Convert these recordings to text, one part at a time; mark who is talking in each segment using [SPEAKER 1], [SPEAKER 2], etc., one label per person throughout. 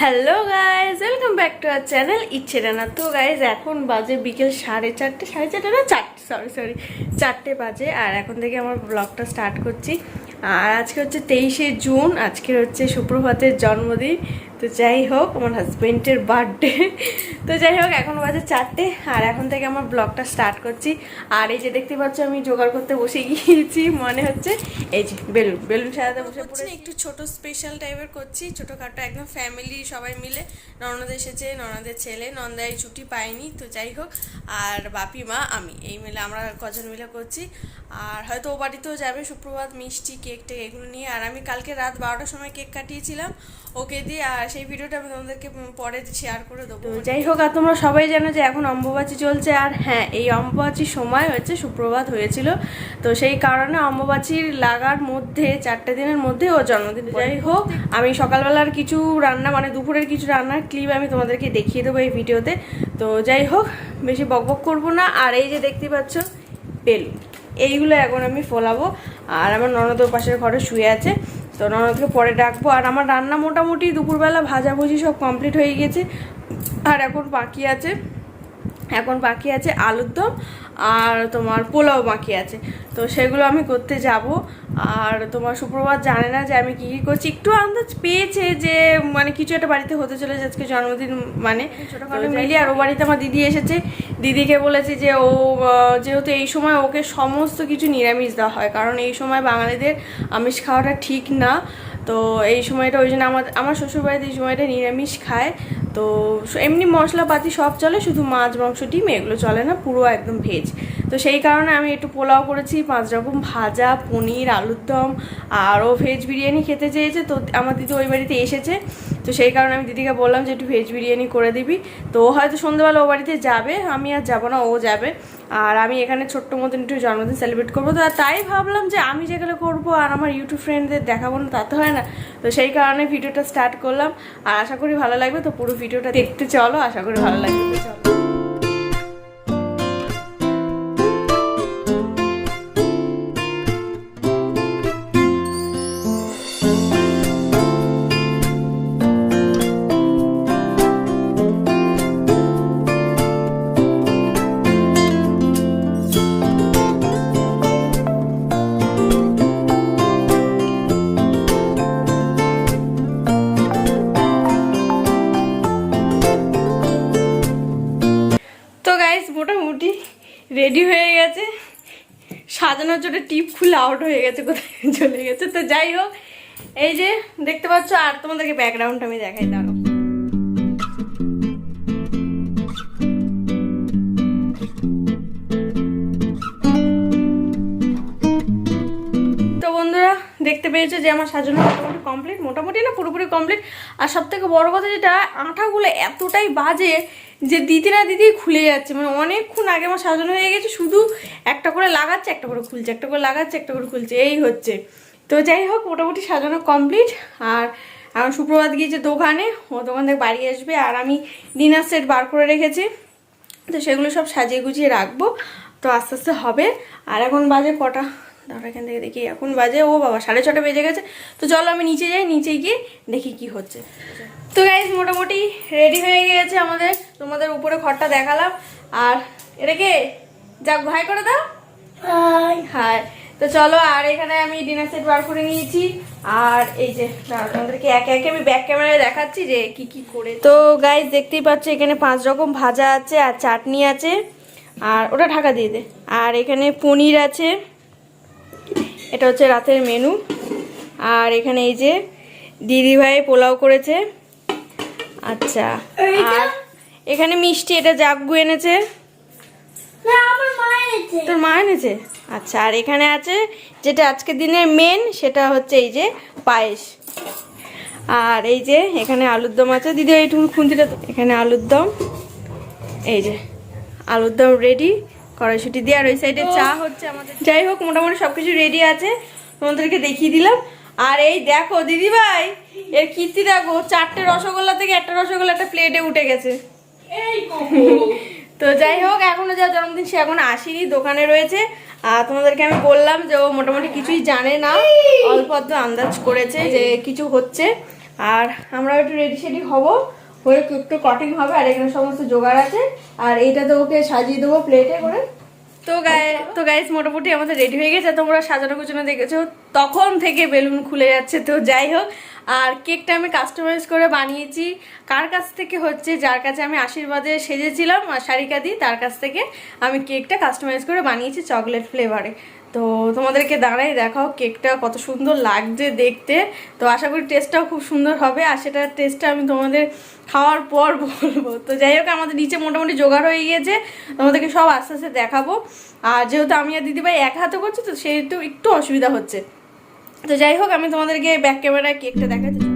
[SPEAKER 1] Hello guys welcome back to our channel Ichchhe Rana তো guys এখন বাজে বিকেল সাড়ে চারটে সাড়ে চারটে না? চারটে সরি সরি চারটে বাজে। আর এখন থেকে আমার ব্লগটা স্টার্ট করছি। আর আজকে হচ্ছে তেইশে জুন আজকে হচ্ছে সুপ্রভাতের জন্মদিন। তো যাই হোক আমার হাজবেন্ডের বার্থডে তো যাই হোক এখন বাজে চারটে আর এখন থেকে আমার ব্লগটা স্টার্ট করছি। আর এই যে দেখতে পাচ্ছ আমি জোগাড় করতে বসে গিয়েছি মনে হচ্ছে এই যে বেলুন বেলুন সাজাতে বসে পড়েছি। একটু ছোট স্পেশাল টাইপের করছি ছোটোখাটো একদম ফ্যামিলি সবাই মিলে। ননদ এসেছে ননদের ছেলে নন্দাই ছুটি পায়নি তো যাই হোক। আর বাপি মা আমি এই মিলে আমরা কজন মিলে করছি। আর হয়তো ও বাড়িতেও যাবে সুপ্রভাত মিষ্টি কেক টেক এগুলো নিয়ে। আর আমি কালকে রাত বারোটার সময় কেক কাটিয়েছিলাম ওকে দিয়ে আর সেই ভিডিওটা আমি তোমাদেরকে পরে শেয়ার করে দেবো। যাই হোক আর তোমরা সবাই জানো যে এখন অম্বুবাচী চলছে আর হ্যাঁ এই অম্বুবাচীর সময় হচ্ছে সুপ্রভাত হয়েছিল। তো সেই কারণে অম্বুবাচীর লাগার মধ্যে চারটে দিনের মধ্যে ও জন্মদিন যাই হোক আমি সকালবেলার কিছু রান্না মানে দুপুরের কিছু রান্নার ক্লিপ আমি তোমাদেরকে দেখিয়ে দেবো এই ভিডিওতে। তো যাই হোক বেশি বকবক করব না। আর এই যে দেখতে পাচ্ছ বেলুন। এইগুলো এখন আমি ফোলাবো। আর আমার ননদর পাশের ঘরে শুয়ে আছে। তো ননদকে পরে ডাকবো। আর আমার রান্না মোটামুটি দুপুরবেলা ভাজাভুজি সব কমপ্লিট হয়ে গেছে। আর এখন বাকি আছে। এখন বাকি আছে আলুর দম আর তোমার পোলাও বাকি আছে। তো সেগুলো আমি করতে যাব। আর তোমার সুপ্রভাত জানে না যে আমি কী কী করছি। একটু আন্দাজ পেয়েছে যে মানে কিছু একটা বাড়িতে হতে চলেছে আজকে জন্মদিন মানে। ছোটোখাটো মিলি আর ও বাড়িতে আমার দিদি এসেছে। দিদিকে বলেছে যে ও যেহেতু এই সময় ওকে সমস্ত কিছু নিরামিষ দেওয়া হয় কারণ এই সময় বাঙালিদের আমিষ খাওয়াটা ঠিক না। তো এই সময়টা ওই জন্য আমার আমার শ্বশুরবাড়িতে এই সময়টা নিরামিষ খায়। তো এমনি মশলাপাতি সব চলে, শুধু মাছ, মাংস, ডিম, এগুলো চলে না, পুরো একদম ভেজ। তো সেই কারণে আমি একটু পোলাও করেছি, পাঁচ রকম ভাজা, পনির, আলুর দম, আরও ভেজ বিরিয়ানি খেতে চেয়েছে। তো আমার দিদি ওই বাড়িতে এসেছে, তো সেই কারণে আমি দিদিকে বললাম যে একটু ভেজ বিরিয়ানি করে দিবি। তো ও হয়তো সন্ধ্যেবেলা ও বাড়িতে যাবে, আমি আর যাব না, ও যাবে। আর আমি এখানে ছোট্ট মতন একটু জন্মদিন সেলিব্রেট করব। তো তাই ভাবলাম যে আমি যেগুলো করব আর আমার ইউটিউব ফ্রেন্ডদের দেখাবো না তাতে হয় না। তো সেই কারণে ভিডিওটা স্টার্ট করলাম। আর আশা করি ভালো লাগবে, তো পুরো ভিডিওটা দেখতে চলো, আশা করি ভালো লাগবে চলো। রেডি হয়ে গেছে। সাজানোর জন্য টিপ খুলে আউট হয়ে গেছে, কোথায় চলে গেছে। তো যাই হোক, এই যে দেখতে পাচ্ছ, আর তোমাদেরকে ব্যাকগ্রাউন্ড আমি দেখাই দাঁড়ো দেখতে পেয়েছ যে আমার সাজানো মোটামুটি কমপ্লিট মোটামুটি না, পুরোপুরি কমপ্লিট আর সব থেকে বড়ো কথা যেটা, আঠাগুলো এতটাই বাজে যে দিতে না দিতেই খুলে যাচ্ছে। মানে অনেকক্ষণ আগে আমার সাজানো হয়ে গেছে, শুধু একটা করে লাগাচ্ছে, একটা করে খুলছে, একটা করে লাগাচ্ছে, একটা করে খুলছে, এই হচ্ছে। তো যাই হোক, মোটামুটি সাজানো কমপ্লিট আর এখন সুপ্রভাত গিয়েছে দোকানে, ও দোকান থেকে বাড়ি আসবে, আর আমি ডিনার সেট বার করে রেখেছি। তো সেগুলো সব সাজিয়ে গুছিয়ে রাখব। তো আস্তে আস্তে হবে। আর এখন বাজে কটা? দাঁড়া এখান থেকে দেখি এখন বাজে ও বাবা সাড়ে ছটা বেজে গেছে। তো চলো আমি নিচে যাই নিচে গিয়ে দেখি কি হচ্ছে। তো গাইজ মোটামুটি রেডি হয়ে গিয়েছে আমাদের। তোমাদের উপরে ঘরটা দেখালাম। আর এটাকে যাক ভাই করে দাও। হাই। তো চলো আর এখানে আমি ডিনার সেট বার করে নিয়েছি। আর এই যে তোমাদেরকে একে একে আমি ব্যাক ক্যামেরায় দেখাচ্ছি যে কি কি করে। তো গাইজ দেখতেই পাচ্ছ এখানে পাঁচ রকম ভাজা আছে আর চাটনি আছে। আর ওটা ঢাকা দিয়ে দে। আর এখানে পনির আছে। এটা হচ্ছে রাতের মেনু। আর এখানে এই যে দিদি ভাই পোলাও করেছে। আচ্ছা আর এখানে মিষ্টি এটা জাগু এনেছে। তোর মা এনেছে? আচ্ছা আর এখানে আছে যেটা আজকের দিনের মেন সেটা হচ্ছে এই যে পায়েস। আর এই যে এখানে আলুর দম আছে। দিদি এইটুকু খুন্তিটা এখানে আলুর দম। এই যে আলুর দম রেডি কড়াইশুটি দিয়ে আর ওই সাইডে চা হচ্ছে আমাদের যাই হোক মোটামুটি সব কিছু রেডি আছে। তোমাদেরকে দেখিয়ে দিলাম। আর এই দেখো দিদি ভাই এর কীর্তি দেখো চারটে রসগোল্লা থেকে একটা রসগোল্লা একটা প্লেটে উঠে গেছে। তো যাই হোক এখনও যা জন্মদিন সে এখন আসেনি দোকানে রয়েছে। আর তোমাদেরকে আমি বললাম যে ও মোটামুটি কিছুই জানে না অল্প অল্প আন্দাজ করেছে যে কিছু হচ্ছে। আর আমরা একটু রেডি সেডি হব। হয়ে একটু কাটিং হবে আর এখানে সমস্ত জোগাড় আছে। আর এইটাতে ওকে সাজিয়ে দেবো প্লেটে করে। তো গায়ে তো গাইস মোটামুটি আমাদের রেডি হয়ে গেছে, তোমরা সাজানো গুছানো দেখেছ। তখন থেকে বেলুন খুলে যাচ্ছে, তো যাই হোক। আর কেকটা আমি কাস্টমাইজ করে বানিয়েছি। কার কাছ থেকে হচ্ছে? যার কাছে আমি আশীর্বাদে সেজেছিলাম শারিকা দি, তার কাছ থেকে আমি কেকটা কাস্টমাইজ করে বানিয়েছি চকলেট ফ্লেভারে তো তোমাদেরকে দাঁড়াই দেখাও কেকটা কত সুন্দর লাগছে দেখতে। তো আশা করি টেস্টটাও খুব সুন্দর হবে আর সেটার টেস্টটা আমি তোমাদের খাওয়ার পর বলব। তো যাই হোক, আমাদের নিচে মোটামুটি জোগাড় হয়ে গিয়েছে। তোমাদেরকে সব আস্তে আস্তে দেখাবো। আর যেহেতু আমি আর দিদিভাই এক হাতে করছি, তো সেহেতু একটু অসুবিধা হচ্ছে। তো যাই হোক, আমি তোমাদেরকে ব্যাক ক্যামেরায় কেকটা দেখাচ্ছি।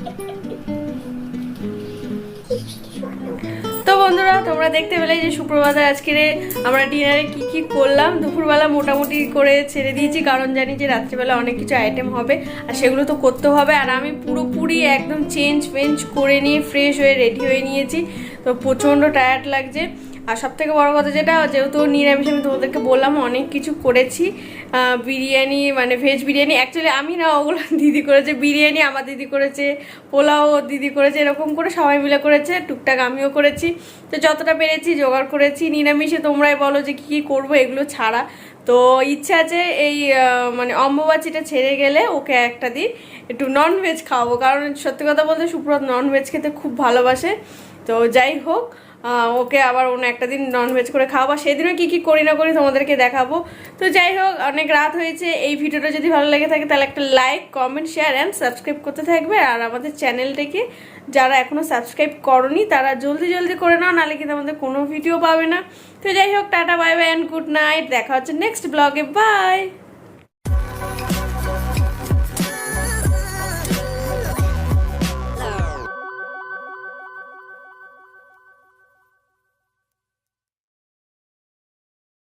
[SPEAKER 1] বন্ধুরা, তোমরা দেখতে পেলে যে সুপ্রভাতে আজকে আমরা ডিনারে কি কি করলাম। দুপুরবেলা মোটামুটি করে ছেড়ে দিয়েছি, কারণ জানি যে রাত্রিবেলা অনেক কিছু আইটেম হবে, আর সেগুলো তো করতে হবে। আর আমি পুরোপুরি একদম চেঞ্জ ফেঞ্জ করে নিয়ে ফ্রেশ হয়ে রেডি হয়ে নিয়েছি। তো প্রচণ্ড টায়ার্ড লাগছে। আর সব থেকে বড় কথা যেটা, যেহেতু নিরামিষ, আমি তোমাদেরকে বললাম অনেক কিছু করেছি বিরিয়ানি মানে ভেজ বিরিয়ানি অ্যাকচুয়ালি আমি না, ওগুলো দিদি করেছে, বিরিয়ানি আমার দিদি করেছে, পোলাও দিদি করেছে, এরকম করে সবাই মিলে করেছে, টুকটাক আমিও করেছি। তো যতটা পেরেছি জোগাড় করেছি, নিরামিষে তোমরাই বলো যে কী কী করব, এগুলো ছাড়া। তো ইচ্ছা আছে এই মানে অম্বুবাচিটা ছেড়ে গেলে ওকে একটা দিন একটু নন ভেজ খাওয়াবো, কারণ সত্যি কথা বলতে সুপ্রত নন ভেজ খেতে খুব ভালোবাসে। তো যাই হোক ওকে আবার অন্য একটা দিন ননভেজ করে খাওয়াবো। সেদিনও কি কি করি না করি তোমাদেরকে দেখাবো। তো যাই হোক, অনেক রাত হয়েছে। এই ভিডিওটা যদি ভালো লেগে থাকে, তাহলে একটা like comment share and subscribe করতে থাকবে। আর আমাদের চ্যানেলটাকে যারা এখনও সাবস্ক্রাইব করনি, তারা জলদি জলদি করে নাও, নাহলে কিন্তু আমাদের কোনো ভিডিও পাবে না। তো যাই হোক, tata bye bye and good night দেখা হচ্ছে নেক্সট ব্লগে বাই